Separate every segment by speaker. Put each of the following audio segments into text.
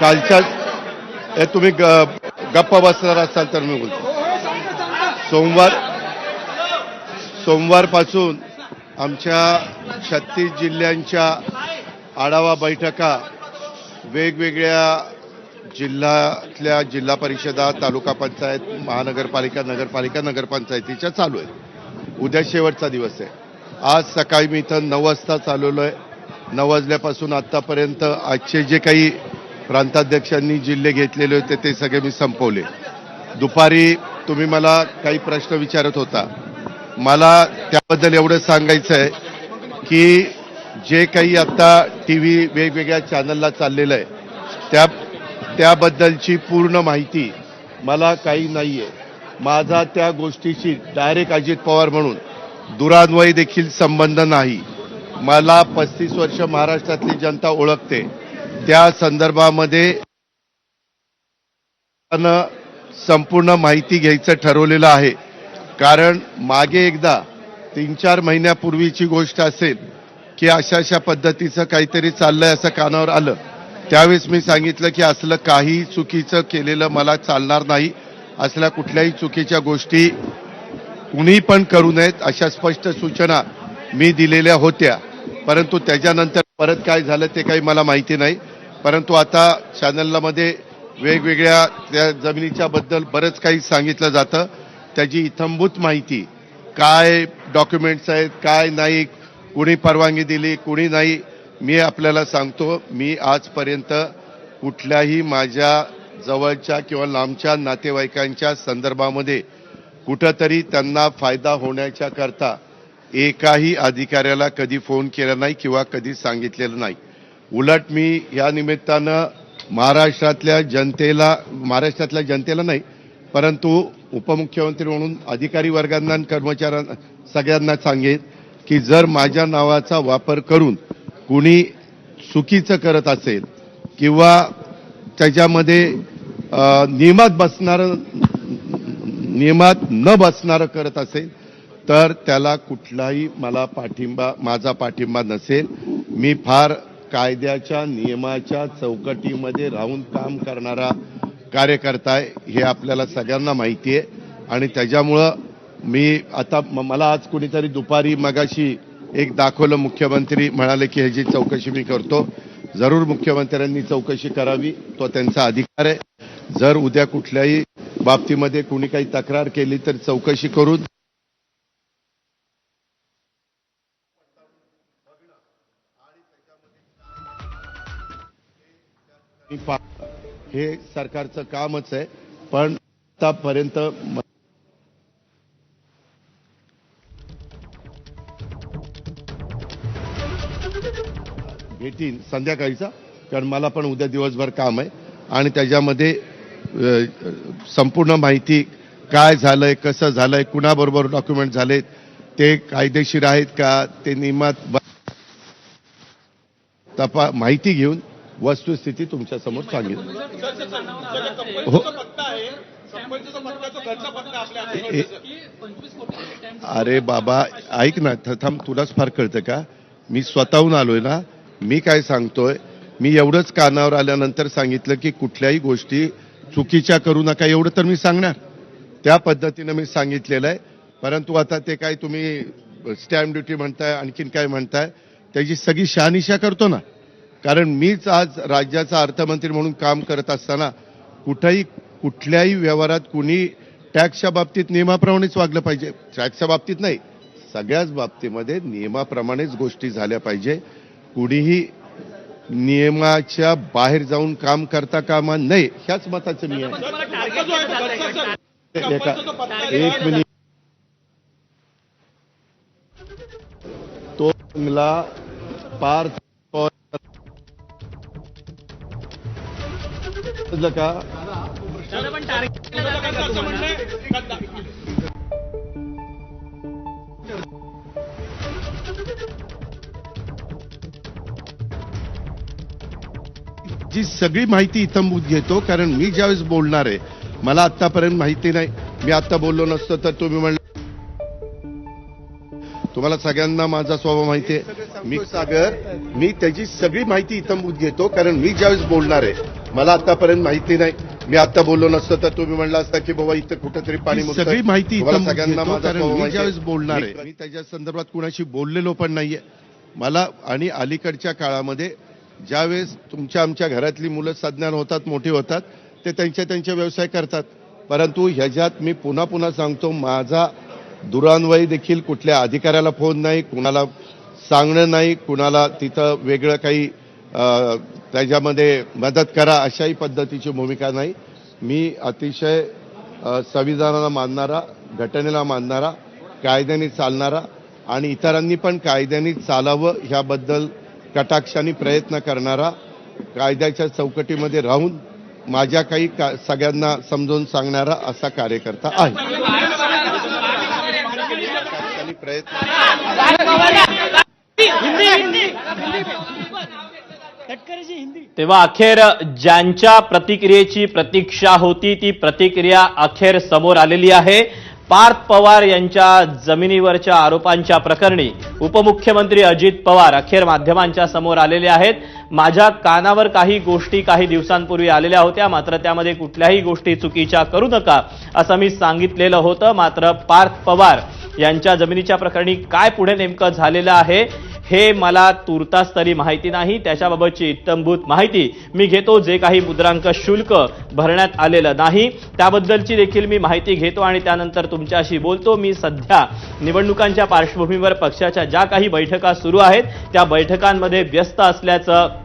Speaker 1: कालच्या हे तुम्ही ग- बसणार असाल तर मी बोलतो. सोमवार सोमवारपासून आमच्या छत्तीस जिल्ह्यांच्या आढावा बैठका वेगवेगळ्या जिल्ह्यातल्या जिल्हा परिषदा तालुका पंचायत महानगरपालिका नगरपालिका नगरपंचायतीच्या चालू आहेत. उद्या शेवटचा दिवस आहे. आज सकाळी मी इथं नऊ वाजता चालवलो आहे नऊ वाजल्यापासून आत्तापर्यंत आजचे जे काही प्रांताध्यक्षांनी जिल्हे घेतलेले होते ते सगळे मी संपवले. दुपारी तुम्ही मला काही प्रश्न विचारत होता. मला त्याबद्दल एवढं सांगायचं आहे की जे काही आता टी व्ही वेगवेगळ्या चॅनलला चाललेलं आहे त्या त्याबद्दलची पूर्ण माहिती मला काही नाही आहे माझा त्या गोष्टीशी डायरेक्ट अजित पवार म्हणून दुरान्वयी देखील संबंध नाही. मला पस्तीस वर्ष महाराष्ट्रातली जनता ओळखते. त्या संदर्भामध्ये संपूर्ण माहिती घ्यायचं ठरवलेलं आहे. कारण मागे एकदा तीन चार महिन्यापूर्वीची गोष्ट असेल की अशा अशा पद्धतीचं काहीतरी चाललंय असं कानावर आलं. त्यावेळेस मी सांगितलं की असलं काही चुकीचं केलेलं मला चालणार नाही. असल्या कुठल्याही चुकीच्या गोष्टी कुणी पण करू नयेत अशा स्पष्ट सूचना मी दिलेल्या होत्या. परंतु त्याच्यानंतर परत काय झालं ते काही मला माहिती नाही. परंतु आता चॅनलमध्ये वेगवेगळ्या त्या जमिनीच्याबद्दल बरंच काही सांगितलं जातं. त्याची इथंभूत माहिती काय डॉक्युमेंट्स आहेत काय नाही कुणी परवानगी दिली कुणी नाही मी आपल्याला सांगतो मी आजपर्यंत कुठल्याही माझ्या जवळच्या किंवा लांबच्या नातेवाईकांच्या संदर्भामध्ये कुठंतरी त्यांना फायदा होण्याच्या करता एकाही अधिकाऱ्याला कधी फोन केला नाही किंवा कधी सांगितलेलं नाही. उलट मी या निमित्तानं महाराष्ट्रातल्या जनतेला महाराष्ट्रातल्या जनतेला नाही परंतु उपमुख्यमंत्री म्हणून अधिकारी वर्गांना आणि कर्मचाऱ्यांना सगळ्यांना सांगेन की जर माझ्या नावाचा वापर करून कुणी चुकीचं करत असेल किंवा त्याच्यामध्ये नियमात बसणारं नियमात न बसणारं करत असेल तर त्याला कुठलाही मला पाठिंबा माझा पाठिंबा नसेल. मी फार कायद्याच्या नियमाच्या चौकटीमध्ये राहून काम करणारा कार्यकर्ता आहे हे आपल्याला सगळ्यांना माहिती आहे. आणि त्याच्यामुळं मी आता मला आज कुणीतरी दुपारी मगाशी एक दाखवलं मुख्यमंत्री म्हणाले की ह्याची चौकशी मी करतो. जरूर मुख्यमंत्र्यांनी चौकशी करावी तो त्यांचा अधिकार आहे. जर उद्या कुठल्याही बाबतीमध्ये कुणी काही तक्रार केली तर चौकशी करून हे सरकारचं कामच आहे पण आतापर्यंत भेटीन संध्याकाळीचा कारण मला पण उद्या दिवसभर काम आहे. आणि त्याच्यामध्ये संपूर्ण माहिती काय झालंय कसं झालंय कुणाबरोबर डॉक्युमेंट झालेत ते कायदेशीर आहेत का ते नियमात तपा माहिती घेऊन वस्तुस्थिती तुमच्यासमोर सांगेन हो. अरे बाबा ऐक ना थांब तुलाच फार कळतं का? मी स्वतःहून आलोय ना मी काय सांगतोय? मी एवढंच कानावर आल्यानंतर सांगितलं की कुठल्याही गोष्टी चुकीच्या करू नका एवढं तर मी सांगणार. त्या पद्धतीनं मी सांगितलेलं आहे. परंतु आता ते काय तुम्ही स्टॅम्प ड्युटी म्हणताय आणखीन काय म्हणताय त्याची सगळी शहानिशा करतो ना. कारण मीच आज राज्याचा अर्थमंत्री म्हणून काम करत असताना कुठंही कुठल्याही व्यवहारात कुणी टॅक्सच्या बाबतीत नियमाप्रमाणेच वागलं पाहिजे. टॅक्सच्या बाबतीत नाही सगळ्याच बाबतीमध्ये नियमाप्रमाणेच गोष्टी झाल्या पाहिजे. कुणीही नियमाच्या बाहेर जाऊन काम करता कामा नये ह्याच मताचं मी आहे. एक मिनिट. तो बंगला पार समजलं का? जी सगळी माहिती इथं घेतो कारण मी ज्यावेळेस बोलणार आहे मला आतापर्यंत माहिती नाही. मी आता बोललो नसतो तर तुम्ही म्हणले तुम्हाला सगळ्यांना माझा स्वभाव माहिती आहे. मी सागर मी त्याची सगळी माहिती इथं घेतो कारण मी ज्यावेळेस बोलणार आहे मला आतापर्यंत माहिती नाही मी आता बोललो नसतो तर तुम्ही म्हणलं असता की बाबा इथं कुठेतरी पाणी.
Speaker 2: सगळी माहिती
Speaker 1: सगळ्यांना
Speaker 2: घेतो,
Speaker 1: माझा
Speaker 2: कारण
Speaker 1: स्वभाव
Speaker 2: मी
Speaker 1: माहिती आहे.
Speaker 2: ज्यावेळेस बोलणार आहे,
Speaker 1: मी- त्याच्या संदर्भात कुणाशी बोललेलो पण नाहीये मला आणि अलीकडच्या काळामध्ये ज्यावेळेस तुमच्या आमच्या घरातली मुलं सज्ञान होतात मोठी होतात ते त्यांचे त्यांचे व्यवसाय करतात परंतु ह्याच्यात मी पुन्हा पुन्हा सांगतो माझा दुरान्वयी देखील कुठल्या अधिकाऱ्याला फोन नाही कुणाला सांगणं नाही कुणाला तिथं वेगळं काही त्याच्यामध्ये मदत करा अशाही पद्धतीची भूमिका नाही. मी अतिशय संविधानाला मानणारा घटनेला मानणारा कायद्याने चालणारा आणि इतरांनी पण कायद्याने चालावं ह्याबद्दल कटाक्षाने प्रयत्न करणारा कायद्याच्या चौकटीमध्ये राहून माझ्या काही का सगळ्यांना समजून सांगणारा असा कार्यकर्ता आहे. प्रयत्न
Speaker 3: तेव्हा अखेर ज्यांच्या प्रतिक्रियेची प्रतीक्षा होती ती प्रतिक्रिया अखेर समोर आलेली आहे. पार्थ पवार यांच्या जमिनीवरच्या आरोपांच्या प्रकरणी उपमुख्यमंत्री अजित पवार अखेर माध्यमांच्या समोर आलेले आहेत. माझ्या कानावर काही गोष्टी काही दिवसांपूर्वी आलेल्या होत्या मात्र त्यामध्ये कुठल्याही गोष्टी चुकीच्या करू नका असं मी सांगितलेलं होतं. मात्र पार्थ पवार यांच्या जमिनीच्या प्रकरणी काय पुढे नेमकं झालेलं आहे हे मला तुर्तास तरी माहिती नाही. त्याच्याबाबतची इत्तंभूत माहिती मी घेतो. जे काही मुद्रांक शुल्क भरण्यात आलेलं नाही त्याबद्दलची देखील मी माहिती घेतो आणि त्यानंतर तुमच्याशी बोलतो. मी सध्या निवडणुकांच्या पार्श्वभूमीवर पक्षाच्या ज्या काही बैठका सुरू आहेत त्या बैठकांमध्ये व्यस्त असल्याचं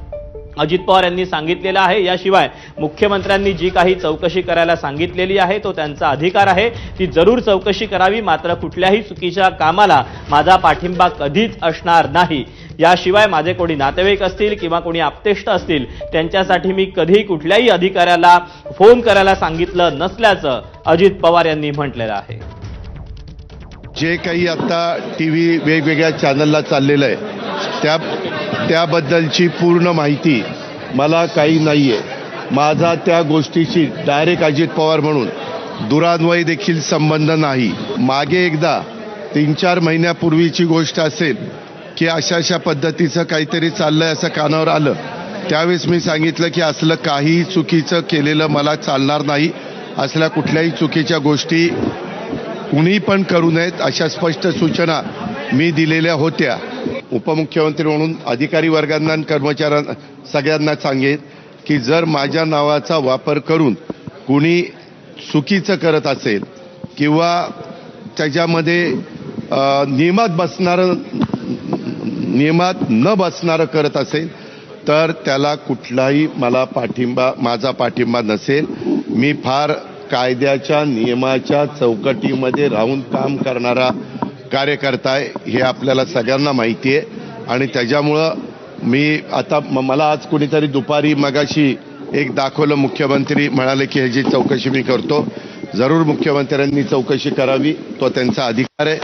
Speaker 3: अजित पवार यांनी सांगितलेलं आहे. याशिवाय मुख्यमंत्र्यांनी जी काही चौकशी करायला सांगितलेली आहे तो त्यांचा अधिकार आहे. ती जरूर चौकशी करावी. मात्र कुठल्याही चुकीच्या कामाला माझा पाठिंबा कधीच असणार नाही. याशिवाय माझे कोणी नातेवाईक असतील किंवा कोणी आपतेष्ट असतील त्यांच्यासाठी मी कधीही कुठल्याही अधिकाऱ्याला फोन करायला सांगितलं नसल्याचं अजित पवार यांनी म्हटलेलं आहे.
Speaker 1: जे काही आता टी व्ही वेगवेगळ्या चॅनलला चाललेलं आहे त्या त्याबद्दलची पूर्ण माहिती मला काही नाही आहे माझा त्या गोष्टीशी डायरेक्ट अजित पवार म्हणून दुरान्वयी देखील संबंध नाही. मागे एकदा तीन चार महिन्यापूर्वीची गोष्ट असेल की अशा अशा पद्धतीचं काहीतरी चाललं आहे असं कानावर आलं. त्यावेळेस मी सांगितलं की असलं काही चुकीचं केलेलं मला चालणार नाही. असल्या कुठल्याही चुकीच्या गोष्टी कुणी पण करू नयेत अशा स्पष्ट सूचना मी दिलेल्या होत्या. उपमुख्यमंत्री म्हणून अधिकारी वर्गांना आणि कर्मचाऱ्यांना सगळ्यांना सांगेन की जर माझ्या नावाचा वापर करून कुणी चुकीचं करत असेल किंवा त्याच्यामध्ये नियमात बसणारं नियमात न बसणारं करत असेल तर त्याला कुठलाही मला पाठिंबा माझा पाठिंबा नसेल. मी फार कायद्याच्या नियमाच्या चौकटीमध्ये राहून काम करणारा कार्यकर्ता आहे हे आपल्याला सगळ्यांना माहिती आहे आणि त्याच्यामुळं मी आता म- मला आज कुणीतरी दुपारी मगाशी एक दाखवलं मुख्यमंत्री म्हणाले की ह्याची चौकशी मी करतो. जरूर मुख्यमंत्र्यांनी चौकशी करावी तो त्यांचा अधिकार आहे.